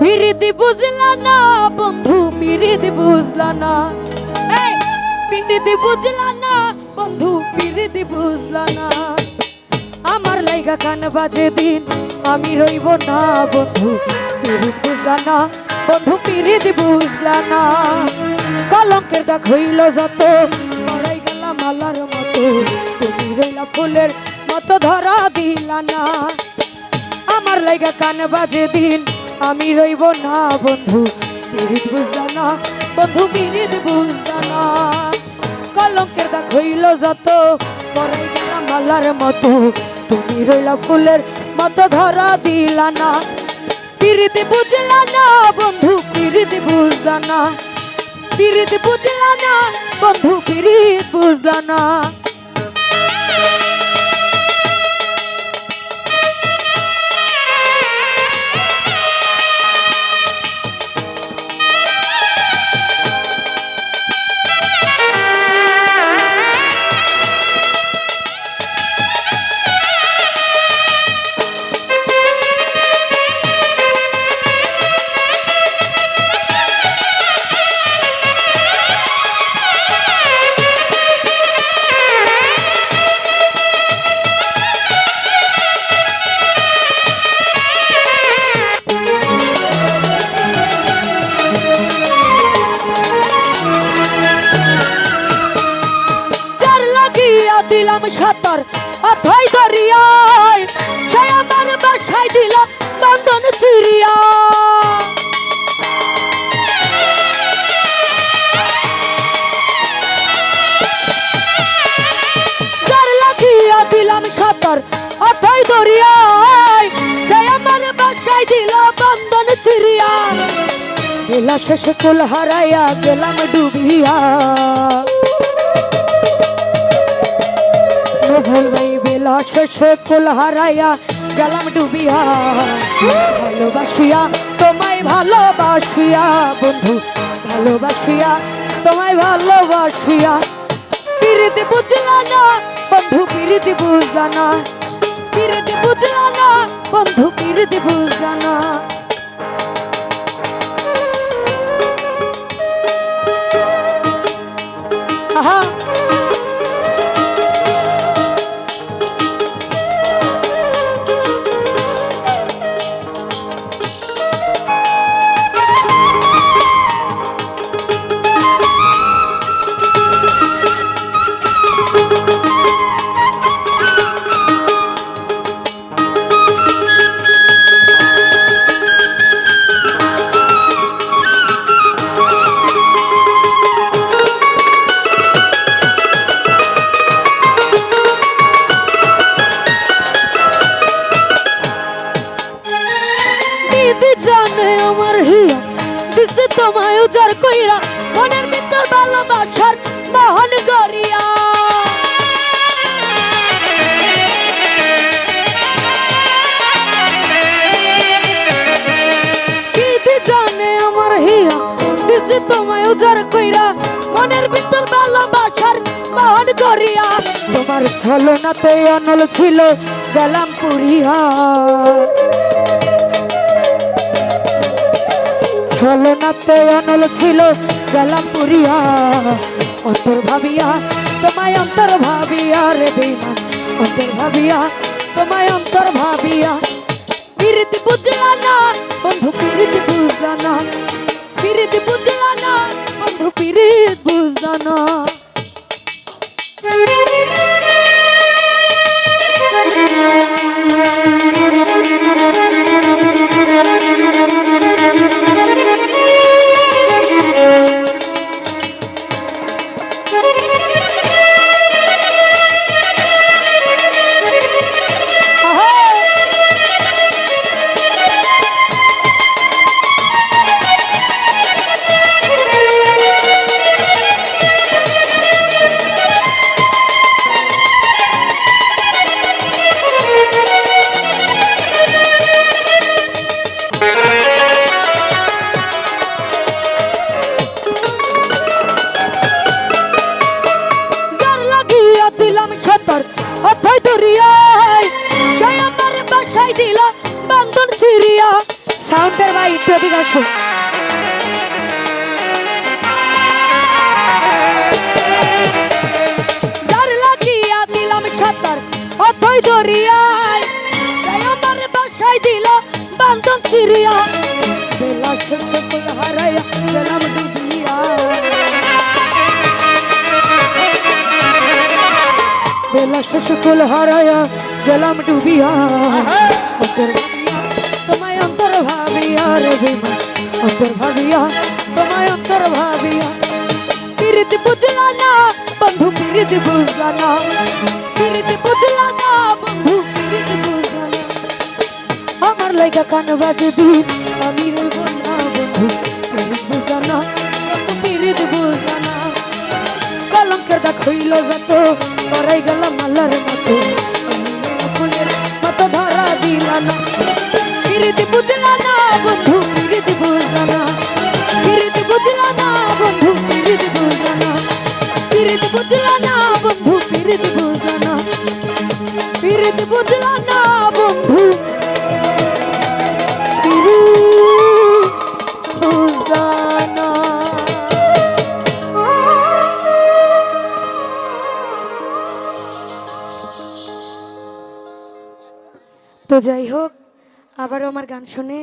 পিরিতি বুঝলা না, বন্ধু পিরিতি বুঝলা না। এই পিরিতি বুঝলা না, বন্ধু পিরিতি বুঝলা না। আমার লাইগা কান বাজে দিন, আমি রইব না, বন্ধু পিরিত বুঝলা না। বন্ধু পিরিত বুঝলা না। কলঙ্কের দাগ হইল যত, মরাই গেলাম মালার মতো। তুমি রইলা ফুলের মতো, ধরা দিলা না। আমার লাইগা কান বাজে দিন আমি রইব না, বন্ধু। পিরিত বুঝলা না, বন্ধু পিরিত বুঝলা না। কলঙ্কের দাগ হইল যত গেলাম মালার মতো। তুমি রইলা ফুলের মতো, ধরা দিলা না। পিরিতি বুঝলা না, বন্ধু পিরিতি বুঝলা না। পিরিতি বুঝলা না, বন্ধু পিরিত বুঝলা না। দিলাম অথই দরিয়ায়। সে আমার বাসায় দিল বন্ধন চিরিয়া দিলাম সাঁতার, অথই দরিয়ায়। সে আমার বাসায় দিল বন্ধন চিরিয়া বেলা শেষে কুল হারাইয়া গেলাম ডুবিয়া। বেলা কুল হারাইয়া গেলাম ডুবিয়া। ভালোবাসিয়া, তোমায় ভালোবাসিয়া, বন্ধু, ভালোবাসিয়া, তোমায় ভালোবাসিয়া। পিরিতি বুঝলা না, বন্ধু, পিরিতি বুঝলা না। পিরিতি বুঝলা না, বন্ধু, পিরিতি বুঝলা না। তোমায় উজার কইরা মনের ভিতর ভালোবাসার মহন গরিয়া জানে আমার হিয়া দিছে তোমায় উজার কইরা মনের ভিতর ভালোবাসার মহন গরিয়া তোমার ছলনাতে অনল ছিল গেলাম পুরিয়া। ছলনাতে অনল ছিল, গেলাম পুরিয়া। অন্তর ভাবিয়া, তোমায় অন্তর ভাবিয়া রে বেমান অন্তর ভাবিয়া, তোমায় অন্তর ভাবিয়া। পিরিতি বুঝলা না, বন্ধু পিরিতি বুঝলা না। পিরিতি বুঝলা না, বন্ধু পিরিত বুঝলা না। ভাই একটু এদিকে আসো যার লাগিয়া দিলাম খাতার অথই দরিয়ায় আমার বাসায় দিল হারাইয়া গেলাম ডুবিয়া পিরিতি বুঝলা না বন্ধু পিরিতি বুঝলা না পিরিতি বুঝলা না বন্ধু পিরিতি বুঝলা না আমার লাইগা কান বাজে দিন, আমি রইব না বন্ধু পিরিতি বুঝলা না বন্ধু পিরিতি বুঝলা না কলঙ্কের দা খইল যত করাই গেলাম মালার মতো। মতো ধরা দিলা না পিরিতি বুঝলা না বন্ধু পিরিতি বুঝলা না পিরিতি বুঝলা না পিরিতি বুঝলা না বন্ধু। তো যাই হোক আবারও আমার গান শুনে